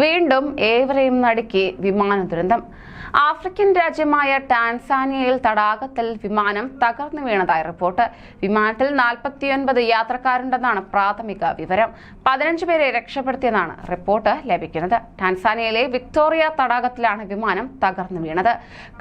വീണ്ടും ഏവരെയും നടുക്കി വിമാന ദുരന്തം. ആഫ്രിക്കൻ രാജ്യമായ ടാൻസാനിയയിൽ തടാകത്തിൽ വിമാനം തകർന്നു വീണതായി റിപ്പോർട്ട്. വിമാനത്തിൽ നാൽപ്പത്തിയൊൻപത് യാത്രക്കാരുണ്ടെന്നാണ് പ്രാഥമിക വിവരം. പതിനഞ്ച് പേരെ രക്ഷപ്പെടുത്തിയെന്നാണ് റിപ്പോർട്ട് ലഭിക്കുന്നത്. ടാൻസാനിയയിലെ വിക്ടോറിയ തടാകത്തിലാണ് വിമാനം തകർന്നു വീണത്.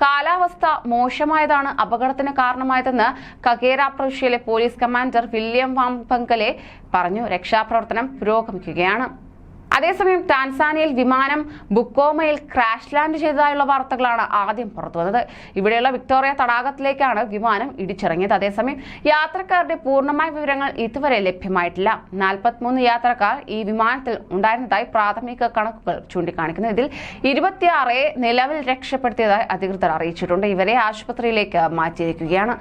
കാലാവസ്ഥ മോശമായതാണ് അപകടത്തിന് കാരണമായതെന്ന് കഗേര പ്രവിശ്യയിലെ പോലീസ് കമാൻഡർ വില്യം വാംപങ്കലെ പറഞ്ഞു. രക്ഷാപ്രവർത്തനം പുരോഗമിക്കുകയാണ്. അതേസമയം ടാൻസാനിയയിൽ വിമാനം ബുക്കോമയിൽ ക്രാഷ് ലാൻഡ് ചെയ്തതായുള്ള വാർത്തകളാണ് ആദ്യം പുറത്തുവന്നത്. ഇവിടെയുള്ള വിക്ടോറിയ തടാകത്തിലേക്കാണ് വിമാനം ഇടിച്ചിറങ്ങിയത്. അതേസമയം യാത്രക്കാരുടെ പൂർണമായ വിവരങ്ങൾ ഇതുവരെ ലഭ്യമായിട്ടില്ല. നാൽപ്പത്തിമൂന്ന് യാത്രക്കാർ ഈ വിമാനത്തിൽ ഉണ്ടായിരുന്നതായി പ്രാഥമിക കണക്കുകൾ ചൂണ്ടിക്കാണിക്കുന്നു. ഇതിൽ ഇരുപത്തിയാറെ നിലവിൽ രക്ഷപ്പെടുത്തിയതായി അധികൃതർ അറിയിച്ചിട്ടുണ്ട്. ഇവരെ ആശുപത്രിയിലേക്ക് മാറ്റിയിരിക്കുകയാണ്.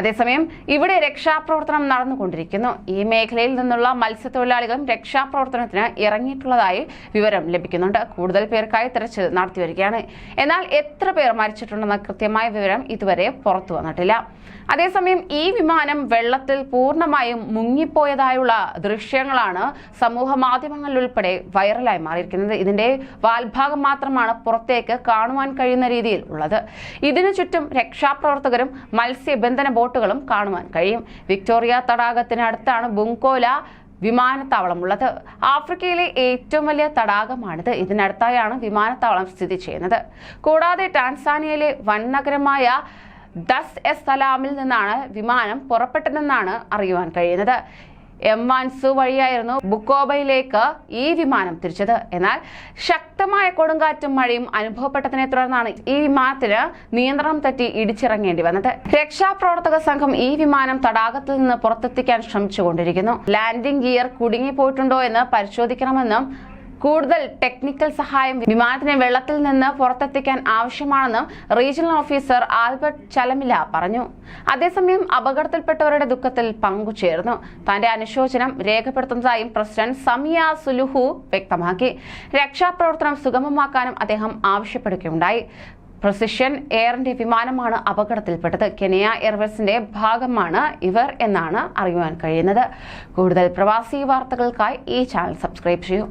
അതേസമയം ഇവിടെ രക്ഷാപ്രവർത്തനം നടന്നുകൊണ്ടിരിക്കുന്നു. ഈ മേഖലയിൽ നിന്നുള്ള മത്സ്യത്തൊഴിലാളികളും രക്ഷാപ്രവർത്തനത്തിന് ഇറങ്ങിയിട്ടുള്ളതായി വിവരം ലഭിക്കുന്നുണ്ട്. കൂടുതൽ പേർക്കായി തെരച്ചിൽ നടത്തിവരികയാണ്. എന്നാൽ എത്ര പേർ മരിച്ചിട്ടുണ്ടെന്ന കൃത്യമായ വിവരം ഇതുവരെ പുറത്തു വന്നിട്ടില്ല. അതേസമയം ഈ വിമാനം വെള്ളത്തിൽ പൂർണമായും മുങ്ങിപ്പോയതായുള്ള ദൃശ്യങ്ങളാണ് സമൂഹ മാധ്യമങ്ങളിൽ ഉൾപ്പെടെ വൈറലായി മാറിയിരിക്കുന്നത്. ഇതിന്റെ വാൽഭാഗം മാത്രമാണ് പുറത്തേക്ക് കാണുവാൻ കഴിയുന്ന രീതിയിൽ ഉള്ളത്. ഇതിനു ചുറ്റും രക്ഷാപ്രവർത്തകരും മത്സ്യബന്ധന ബോട്ടുകളും കാണുവാൻ കഴിയും. വിക്ടോറിയ തടാകത്തിനടുത്താണ് ബുങ്കോല വിമാനത്താവളമുള്ളത്. ആഫ്രിക്കയിലെ ഏറ്റവും വലിയ തടാകമാണിത്. ഇതിനടുത്തായാണ് വിമാനത്താവളം സ്ഥിതി ചെയ്യുന്നത്. കൂടാതെ ടാൻസാനിയയിലെ വൻ നഗരമായ ദസ് എസ് സലാമിൽ നിന്നാണ് വിമാനം പുറപ്പെട്ടതെന്നാണ് അറിയുവാൻ കഴിയുന്നത്. എം വാൻസു വഴിയായിരുന്നു ബുക്കോബയിലേക്ക് ഈ വിമാനം തിരിച്ചത്. എന്നാൽ ശക്തമായ കൊടുങ്കാറ്റും മഴയും അനുഭവപ്പെട്ടതിനെ തുടർന്നാണ് ഈ വിമാനത്തിന് നിയന്ത്രണം തെറ്റി ഇടിച്ചിറങ്ങേണ്ടി വന്നത്. രക്ഷാപ്രവർത്തക സംഘം ഈ വിമാനം തടാകത്തിൽ നിന്ന് പുറത്തെത്തിക്കാൻ ശ്രമിച്ചുകൊണ്ടിരിക്കുന്നു. ലാൻഡിംഗ് ഗിയർ കുടുങ്ങിപ്പോയിട്ടുണ്ടോ എന്ന് പരിശോധിക്കണമെന്നും കൂടുതൽ ടെക്നിക്കൽ സഹായം വിമാനത്തിനെ വെള്ളത്തിൽ നിന്ന് പുറത്തെത്തിക്കാൻ ആവശ്യമാണെന്നും റീജിയണൽ ഓഫീസർ ആൽബർട്ട് ചലമില പറഞ്ഞു. അതേസമയം അപകടത്തിൽപ്പെട്ടവരുടെ ദുഃഖത്തിൽ പങ്കുചേർന്നു. തന്റെ അനുശോചനം രേഖപ്പെടുത്തുന്നതായും പ്രസിഡന്റ് സമിയ സുലുഹു വ്യക്തമാക്കി. രക്ഷാപ്രവർത്തനം സുഗമമാക്കാനും അദ്ദേഹം ആവശ്യപ്പെടുകയുണ്ടായി. പ്രസിഷൻ എയറിന്റെ വിമാനമാണ് അപകടത്തിൽപ്പെട്ടത്. കെനിയ എയർവേസിന്റെ ഭാഗമാണ് ഇവർ എന്നാണ് അറിയുവാൻ കഴിയുന്നത്. കൂടുതൽ പ്രവാസി വാർത്തകൾക്കായി ഈ ചാനൽ സബ്സ്ക്രൈബ് ചെയ്യൂ.